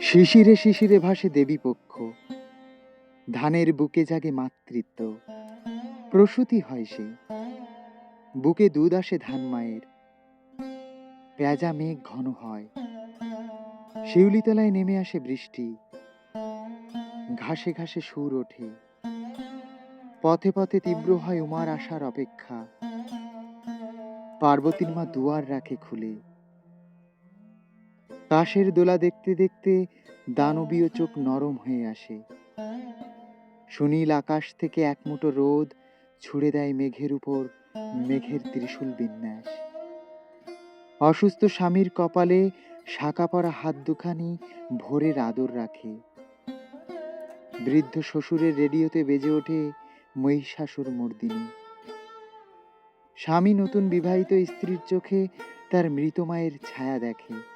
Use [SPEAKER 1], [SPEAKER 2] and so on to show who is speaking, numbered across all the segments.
[SPEAKER 1] শিশিরে শিশিরে ভাসে দেবী পক্ষ। ধানের বুকে জাগে মাতৃত্ব। প্রসূতি হয় সে। বুকে দুধ আসে ধান মায়ের। পেঁজা মেঘ ঘন হয়। শিউলিতলায় নেমে আসে বৃষ্টি। ঘাসে ঘাসে সুর ওঠে। পথে পথে তীব্র হয় উমার আসার অপেক্ষা। পার্বতীর মা দুয়ার রাখে খুলে। তাসের দোলা দেখতে দেখতে দানবীয় চোখ নরম হয়ে আসে। সুনীল আকাশ থেকে এক মুঠো রোদ ছুড়ে দেয় মেঘের উপর মেঘের ত্রিশূল বিন্যাস। অসুস্থ স্বামীর কপালে শাঁকা পরা হাত দুখানি ভোরের আদর রাখে। বৃদ্ধ শ্বশুরের রেডিওতে বেজে ওঠে মহিষাসুর মর্দিনী। স্বামী নতুন বিবাহিত স্ত্রীর চোখে তার মৃত মায়ের ছায়া দেখে।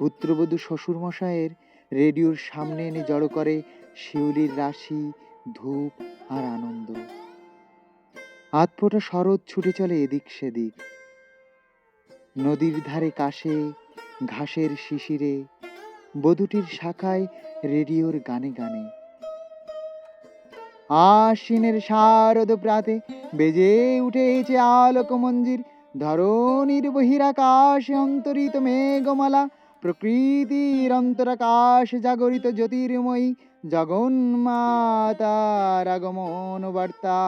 [SPEAKER 1] পুত্রবধূ শ্বশুরমশায়ের রেডিওর সামনে এনে জড়ো করে শিউলির রাশি, ধূপ আর আনন্দ। আতফোটা শরৎ ছুটে চলে এদিক সেদিক। নদীর ধারে কাশে, ঘাসের শিশিরে, বধূটির শাখায় রেডিওর গানে গানে। আশ্বিনের শারদ প্রাতে বেজে উঠেছে আলোক মঞ্জির ধরণীর বহিরাকাশে অন্তরিত মেঘমালা। প্রকৃতির অন্তরাকাশ জাগরিত জ্যোতির্ময়ী জগন্মাতার আগমন বার্তা।